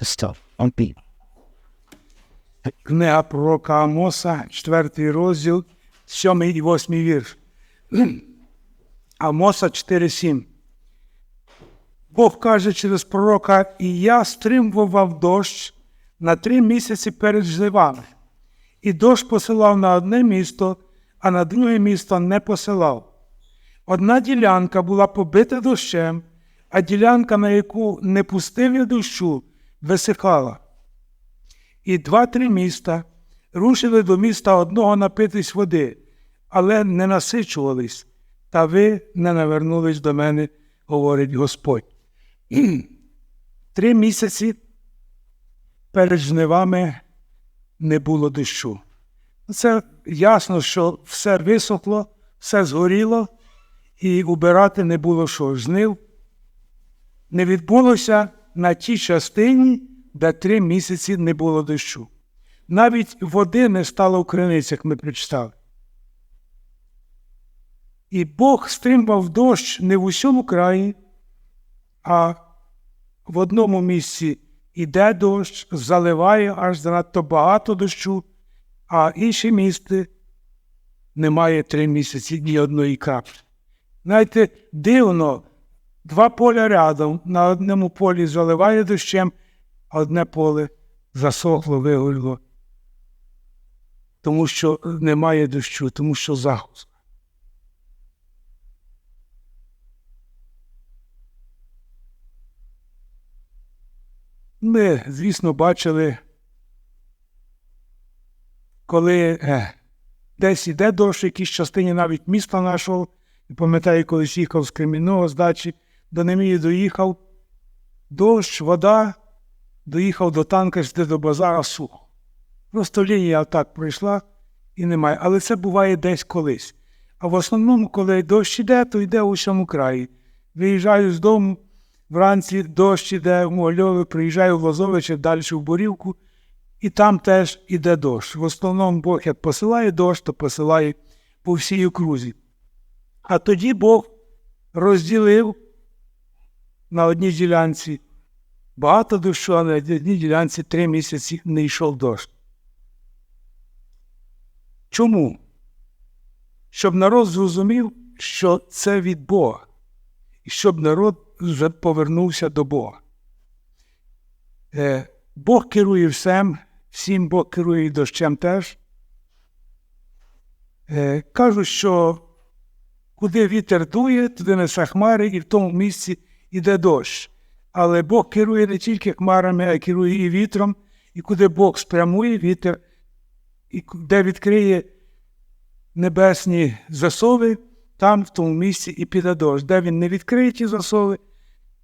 the stuff on me. Книга пророка Амоса, 4 розділ, 7 і 8 вірш. Амоса 4.7. Бог каже через пророка, і я стримував дощ на три місяці перед жнивами. І дощ посилав на одне місто, а на друге місто не посилав. Одна ділянка була побита дощем, а ділянка, на яку не пустив я дощу, висихала. І два-три міста рушили до міста одного напитись води, але не насичувались, та ви не навернулись до мене, говорить Господь. Три місяці перед жнивами не було дощу. Це ясно, що все висохло, все згоріло, і убирати не було що. Жнив не відбулося на тій частині, де три місяці не було дощу. Навіть води не стало в криницях, ми прочитали. І Бог стримав дощ не в усьому краї, а в одному місці іде дощ, заливає аж занадто багато дощу, а інші місти немає три місяці ні одної краплі. Знаєте, дивно, два поля рядом, на одному полі заливає дощем, а одне поле засохло, вигоріло, тому що немає дощу, тому що загрузка. Ми, звісно, бачили, коли е, десь іде дощ, якійсь частині навіть міста нашого, пам'ятаю, колись їхав з Кремінного з дачі, до Немії доїхав, дощ, вода, доїхав до танка, де до базара сухо. Просто лінія так пройшла і немає. Але це буває десь колись. А в основному, коли дощ іде, то йде у всьому краї. Виїжджаю з дому, вранці дощ іде в Могильове, приїжджаю в Лозовичі, далі в Борівку, і там теж іде дощ. В основному Бог як посилає дощ, то посилає по всій окрузі. А тоді Бог розділив на одній ділянці багато дощу, а на одній ділянці три місяці не йшов дощ. Чому? Щоб народ зрозумів, що це від Бога, і щоб народ повернувся до Бога. Е, Бог керує всім, всім Бог керує дощем теж. Е, Кажуть, що куди вітер дує, туди несе хмари, і в тому місці йде дощ. Але Бог керує не тільки хмарами, а й керує і вітром, і куди Бог спрямує вітер, і де відкриє небесні засови, там в тому місці і піде дощ. Де він не відкриє ті засови,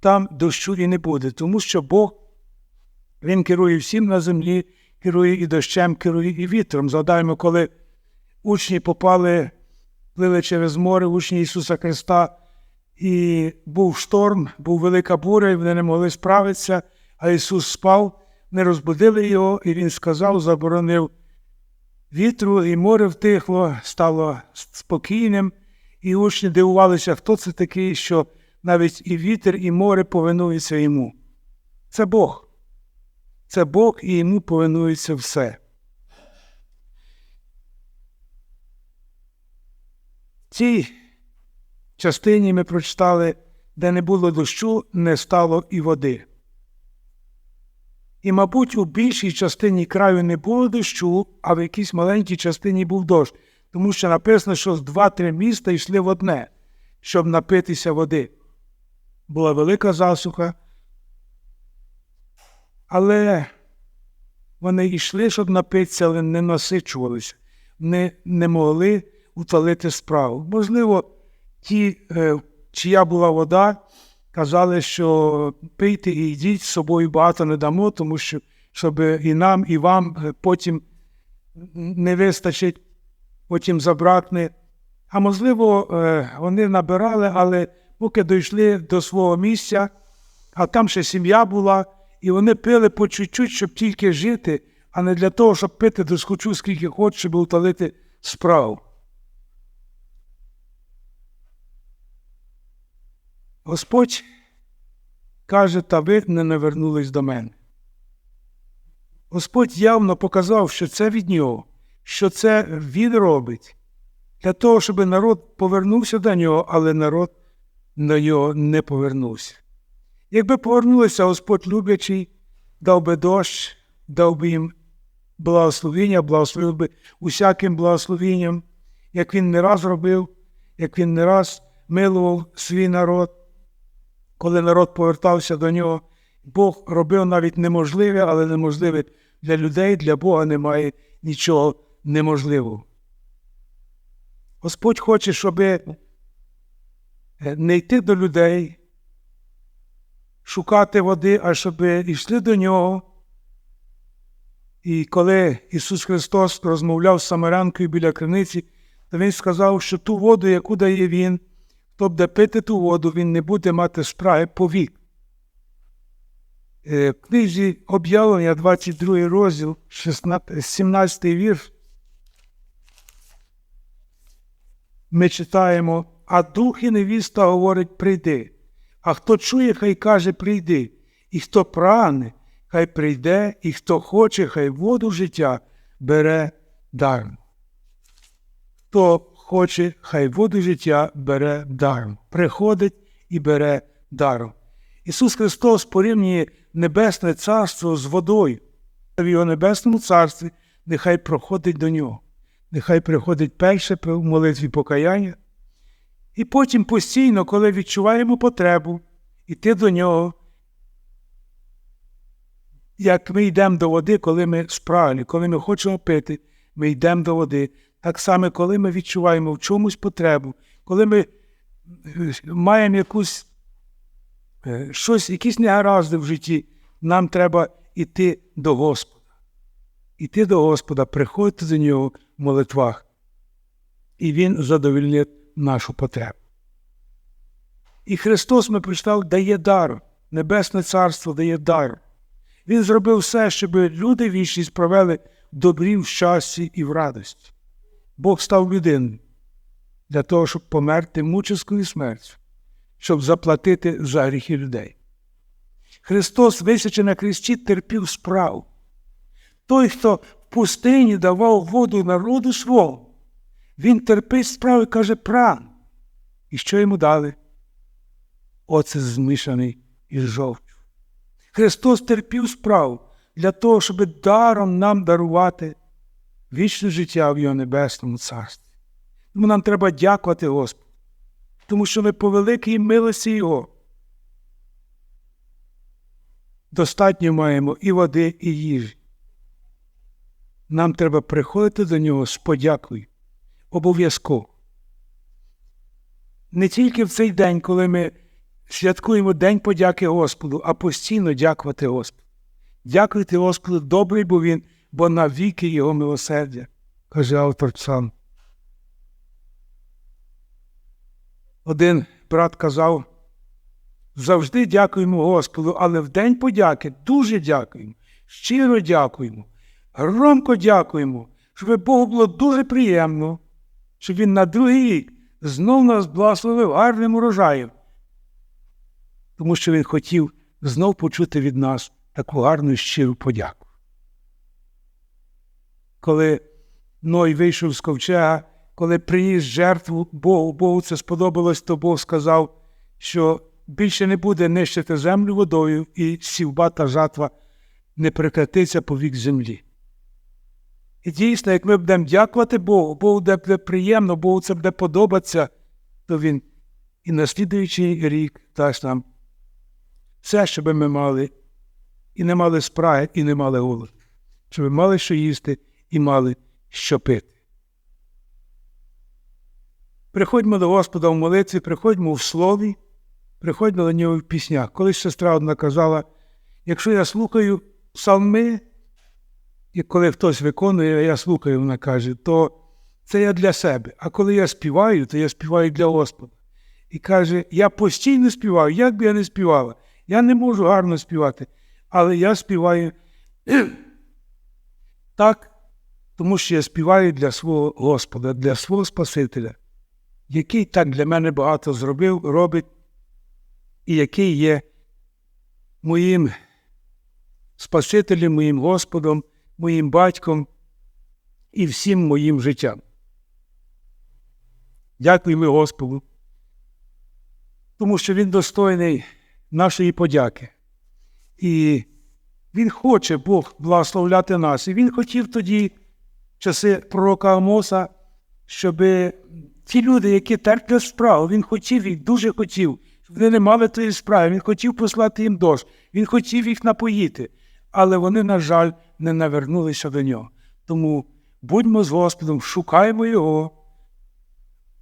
там дощу і не буде. Тому що Бог Він керує всім на землі, керує і дощем, керує і вітром. Згадаємо, коли учні попали, плили через море, учні Ісуса Христа, і був шторм, був велика буря, і вони не могли справитися, а Ісус спав, не розбудили його, і Він сказав, заборонив вітру, і море втихло, стало спокійним, і учні дивувалися, хто це такий, що навіть і вітер, і море повинуються йому. Це Бог. Це Бог і йому повинується все. В цій частині ми прочитали, де не було дощу, не стало і води. І, мабуть, у більшій частині краю не було дощу, а в якійсь маленькій частині був дощ, тому що написано, що з два-три міста йшли в одне, щоб напитися води. Була велика засуха, але вони йшли, щоб напитися, але не насичувалися, не, не могли утолити справу. Можливо, ті, е, чия була вода, казали, що пийте і йдіть з собою багато не дамо, тому що щоб і нам, і вам е, потім не вистачить, потім забракне. А можливо, е, вони набирали, але поки дійшли до свого місця, а там ще сім'я була, і вони пили по чуть-чуть, щоб тільки жити, а не для того, щоб пити досхочу, скільки хоче, щоб утолити справу. Господь каже, та ви не навернулись до мене. Господь явно показав, що це від нього, що це він робить, для того, щоб народ повернувся до нього, але народ до нього не повернувся. Якби повернулися, Господь люблячий, дав би дощ, дав би їм благословіння, благословив би усяким благословінням, як він не раз робив, як він не раз милував свій народ, коли народ повертався до нього. Бог робив навіть неможливе, але неможливе для людей, для Бога немає нічого неможливого. Господь хоче, щоб не йти до людей, шукати води, а щоб йшли до нього. І коли Ісус Христос розмовляв з Самарянкою біля криниці, то Він сказав, що ту воду, яку дає Він, буде пити ту воду, він не буде мати спраги повік. Е, В книзі об'явлення 22 розділ, 16, 17 вірш, ми читаємо, а дух і невіста говорить прийди. А хто чує, хай каже прийди, і хто прагне, хай прийде, і хто хоче, хай воду життя бере даром. Хто хоче, хай воду життя бере даром. Приходить і бере даром. Ісус Христос порівнює Небесне Царство з водою. В його Небесному Царстві нехай проходить до нього. Нехай приходить перше в молитві покаяння. І потім постійно, коли відчуваємо потребу, йти до нього, як ми йдемо до води, коли ми справні, коли ми хочемо пити, ми йдемо до води. Так само, коли ми відчуваємо в чомусь потребу, коли ми маємо якусь е, щось, якісь негаразди в житті, нам треба йти до Господа. Іти до Господа, приходити до нього в молитвах, і Він задовільнить нашу потребу. І Христос, ми прочитали, дає дар, Небесне Царство дає дар. Він зробив все, щоб люди вічність провели в добрі, в щасті і в радості. Бог став людиною для того, щоб померти муческою смертю, щоб заплатити за гріхи людей. Христос, висячи на хресті, терпів справу. Той, хто в пустині давав воду народу свого, він терпить справу і каже пран. І що йому дали? Оце змішаний із жовчю. Христос терпів справу для того, щоб даром нам дарувати вічне життя в Його Небесному Царстві. Тому нам треба дякувати Господу, тому що ми по великій милості Його. Достатньо маємо і води, і їжі. Нам треба приходити до нього з подякою. Обов'язково. Не тільки в цей день, коли ми святкуємо День подяки Господу, а постійно дякувати Господу. Дякуйте Господу, добрий бо Він, бо навіки Його милосердя, каже автор Псалм. Один брат казав, завжди дякуємо Господу, але в День подяки дуже дякуємо, щиро дякуємо, громко дякуємо, щоб Богу було дуже приємно, щоб Він на другий рік знов нас благословив гарним урожаєм, тому що Він хотів знов почути від нас таку гарну щиру подяку. Коли Ной вийшов з ковчега, коли приніс жертву Богу, Богу це сподобалось, то Бог сказав, що більше не буде нищити землю водою, і сівба та жатва не прекратиться по вік землі. І дійсно, як ми будемо дякувати Богу, Богу буде приємно, Богу це буде подобатися, то Він і на слідуючий рік дасть нам все, щоб ми мали, і не мали спраги, і не мали голоду, щоб ми мали що їсти і мали що пити. Приходьмо до Господа в молитві, приходьмо в слові, приходьмо до нього в піснях. Колись сестра одна казала, якщо я слухаю псалми, і коли хтось виконує, я слухаю, вона каже, то це я для себе. А коли я співаю, то я співаю для Господа. І каже, я постійно співаю, як би я не співала. Я не можу гарно співати, але я співаю так, тому що я співаю для свого Господа, для свого Спасителя, який так для мене багато зробив, робить, і який є моїм Спасителем, моїм Господом, моїм батьком і всім моїм життям. Дякуємо Господу, тому що Він достойний нашої подяки. І Він хоче Бог благословляти нас. І Він хотів тоді, часи пророка Амоса, щоб ті люди, які терплять справу, він хотів їх, дуже хотів, щоб вони не мали тої справи. Він хотів послати їм дощ, він хотів їх напоїти, але вони, на жаль, не навернулися до нього. Тому будьмо з Господом, шукаємо Його,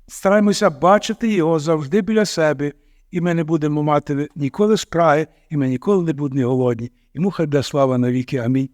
стараємося бачити Його завжди біля себе, і ми не будемо мати ніколи справи, і ми ніколи не будемо голодні. Йому хай буде слава навіки. Амінь.